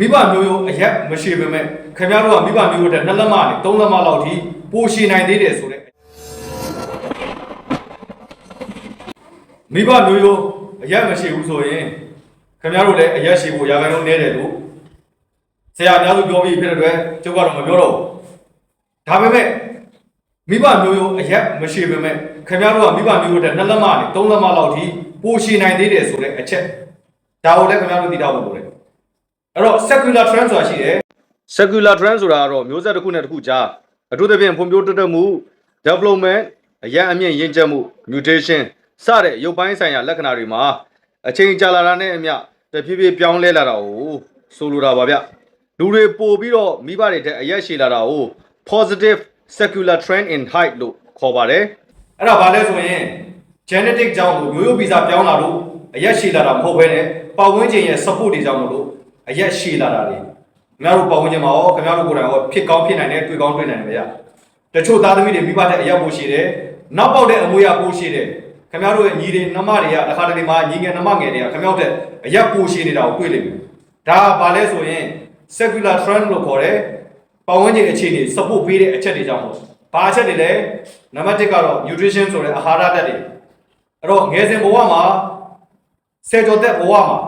မိဘမျိုးရိုးအရက်မရှိပေမဲ့ခင်ဗျားတို့ကမိဘမျိုးရိုးတဲ့နှစ်လက်မနဲ့သုံးလက်မလောက်ထိပိုရှည်နိုင်သေးတယ်ဆိုတဲ့မိဘမျိုးရိုးအရက်မရှိဘူးဆိုရင်ခင်ဗျားတို့လည်းအရက်ရှိဖို့ရာခိုင်နှုန်းနည်းတယ်လို့ဆရာအများစုပြောပြီးဖြစ်တဲ့အတွက်ကျုပ်ကတော့မပြောတော့ဘူးဒါပေမဲ့မိဘမျိုးရိုးအရက်မရှိပေမဲ့ခင်ဗျားတို့ကမိဘမျိုးရိုးတဲ့နှစ်လက်မနဲ့သုံးလက်မလောက်ထိပိုရှည်နိုင်သေးတယ်ဆိုတဲ့အချက်ဒါကိုလည်းခင်ဗျားတို့သိထားဖို့လိုတယ် အဲ့တော့ secular trend ဆိုတာရှိတယ် secular trend ဆိုတာကတော့မျိုးဆက်တစ်ခုနဲ့တစ်ခုကြားအထူးသဖြင့်ဖွံ့ဖြိုးတိုးတက်မှု development အရန်အမြင့်ရင့်ကျက်မှု mutation စတဲ့ရုပ်ပိုင်းဆိုင်ရာလက္ခဏာတွေမှာအချိန်ကြာလာတာနဲ့အမျှတဖြည်းဖြည်းပြောင်းလဲလာတာကိုဆိုလိုတာပါဗျလူတွေပို့ပြီးတော့မိဘတွေတဲ့အရက်ရှည်လာတာကို positive secular trend in height လို့ခေါ်ပါတယ်အဲ့ဒါဘာလဲဆိုရင် genetic ကြောင့်လို့မျိုးရိုးဗီဇပြောင်းလာလို့အရက်ရှည်လာတာမဟုတ်ဘဲနဲ့ပတ်ဝန်းကျင်ရဲ့ support တွေကြောင့်လို့ အရက်ရှည်လာတာတွေခင်ဗျားတို့ပတ်ဝန်းကျင်မှာရောခင်ဗျားတို့ကိုယ်တိုင်ရောဖြစ်ကောင်းဖြစ်နိုင်တယ်တွေ့ကောင်းတွေ့နိုင်တယ်ဗျာတချို့သားသမီးတွေမိဘတဲ့အရက်ပိုရှည်တယ်နောက်ပေါက်တဲ့အမွေအပိုရှည်တယ်ခင်ဗျားတို့ရဲ့ညီတွေနှမတွေကတစ်ခါတလေမှာညီငယ်နှမငယ်တွေကခင်ဗျားတို့တဲ့အရက်ပိုရှည်နေတာကိုတွေ့လိမ့်မယ်ဒါကဘာလဲဆိုရင် secular trend လို့ခေါ်တယ်ပတ်ဝန်းကျင်အခြေအနေ support ပေးတဲ့အချက်တွေကြောင့်ပေါ့။ဘာအချက်တွေလဲ။နံပါတ်1ကတော့ nutrition ဆိုတဲ့အာဟာရဓာတ်တွေ။အဲ့တော့ငယ်စဉ်ဘဝမှာဆယ်ကျော်သက်ဘဝမှာ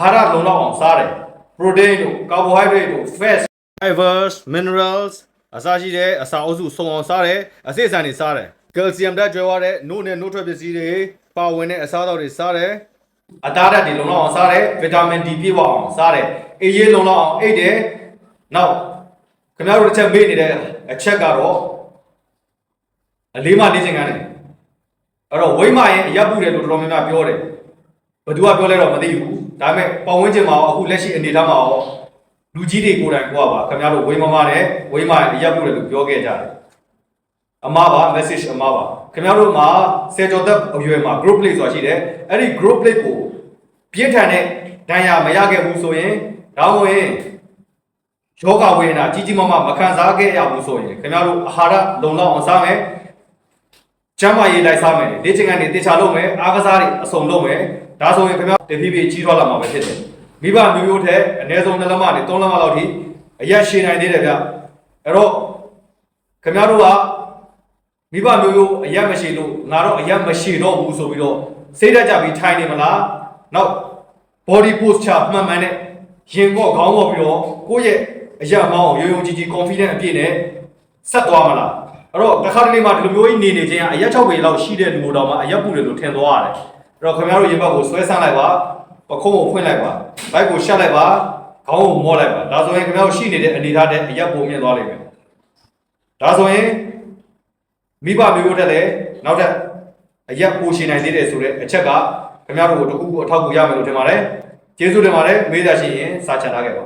အာဟာရလုံလောက်အောင်စားတယ်။ protein တို့ carbohydrate တို့ fat fibers minerals အစားရှိတဲ့အစာအုပ်စုစုံအောင်စားတယ်အစိအစံတွေစားတယ်ကယ်လ်ဆီယမ်ဓာတ်ကြွယ်ဝတဲ့နို့နဲ့နို့ထွက်ပစ္စည်းတွေပါဝင်တဲ့အစားအသောက်တွေစားတယ်အသားဓာတ်တွေလုံလောက်အောင်စားတယ်။ vitamin D ပြည့်ဝအောင်စားတယ်။အေးရေးလုံလောက်အောင်အိတ်တယ်။နောက်ခင်ဗျားတို့တစ်ချက်မေ့နေတဲ့အချက်ကတော့အလေးမလေးချင်ကနေအဲ့တော့ဝိမရဲ့အရပ်ပုတယ်လို့တော်တော်များများပြောတယ်။ ဘယ်သူကပြောလဲတော့မသိဘူး။ဒါပေမဲ့ပတ်ဝန်းကျင်မှာရောအခုလက်ရှိအနေအထားမှာရောလူကြီးတွေကိုယ်တိုင်ကိုကပါခင်ဗျားတို့ဝိမမနဲ့ဝိမရဲ့အရပ်ပုတယ်လို့ပြောခဲ့ကြတယ်။အမှားပါ message အမှားပါခင်ဗျားတို့မှာဆယ်ကျော်သက်အရွယ်မှာ group play ဆိုတာရှိတယ်။အဲ့ဒီ group play ကိုပြင်းထန်တဲ့ဒဏ်ရာမရခဲ့ဘူးဆိုရင်ဒါမှမဟုတ်ရင်ယောဂဝေဒနာကြီးကြီးမားမားမခံစားခဲ့ရဘူးဆိုရင်ခင်ဗျားတို့အာဟာရလုံလောက်အောင်စားမယ်ကျန်းမာရေးလိုက်စားမယ်လေ့ကျင့်ခန်းတွေတေချာလုပ်မယ်အားကစားတွေအစုံလုပ်မယ် ဒါဆိုရင်ခင်ဗျားတဖြည်းဖြည်းကြီးထွားလာမှာပဲဖြစ်တယ်မိဘမျိုးမျိုးထက်အနည်းဆုံးနှစ်လက်မနဲ့သုံးလက်မလောက်ထိအရက်ရှည်နိုင်သေးတယ်ဗျအဲ့တော့ခင်ဗျားတို့ကမိဘမျိုးမျိုးအရက်မရှိလို့ငါတော့အရက်မရှိတော့ဘူးဆိုပြီးတော့စိတ်ဓာတ်ကြပြီးထိုင်နေမလားနောက် body posture မှန်မှန်နဲ့ရင်ကော့ခေါင်းကော့ပြီးတော့ကိုယ့်ရဲ့အရာမောင်းရုံရုံကြည်ကြည် confident အပြည့်နဲ့ဆက်သွားမလားအဲ့တော့တစ်ခါတလေမှဒီလိုမျိုးကြီးနေနေချင်းကအရက်6ပေလောက်ရှိတဲ့လူမျိုးတော်မှအရက်ပူတယ်လို့ထင်သွားရတယ် အဲ့တော့ခင်ဗျားတို့ရင်ဘတ်ကိုဆွဲဆန်းလိုက်ပါပခုံးကိုဖွင့်လိုက်ပါဘိုက်ကိုရှက်လိုက်ပါခေါင်းကိုမော့လိုက်ပါဒါဆိုရင်ခင်ဗျားတို့ရှိနေတဲ့အနေအထားတဲ့အရက်ပုံမြင်သွားလိမ့်မယ်ဒါဆိုရင်မိဘမျိုးမျိုးတက်လည်းနောက်ထပ်အရက်ပိုရှိနိုင်သေးတယ်ဆိုတဲ့အချက်ကခင်ဗျားတို့ကိုတခုခုအထောက်အကူရမယ်လို့ထင်ပါတယ်ကျေးဇူးတင်ပါတယ်မေးကြရှိရင်စာချထားခဲ့ပါ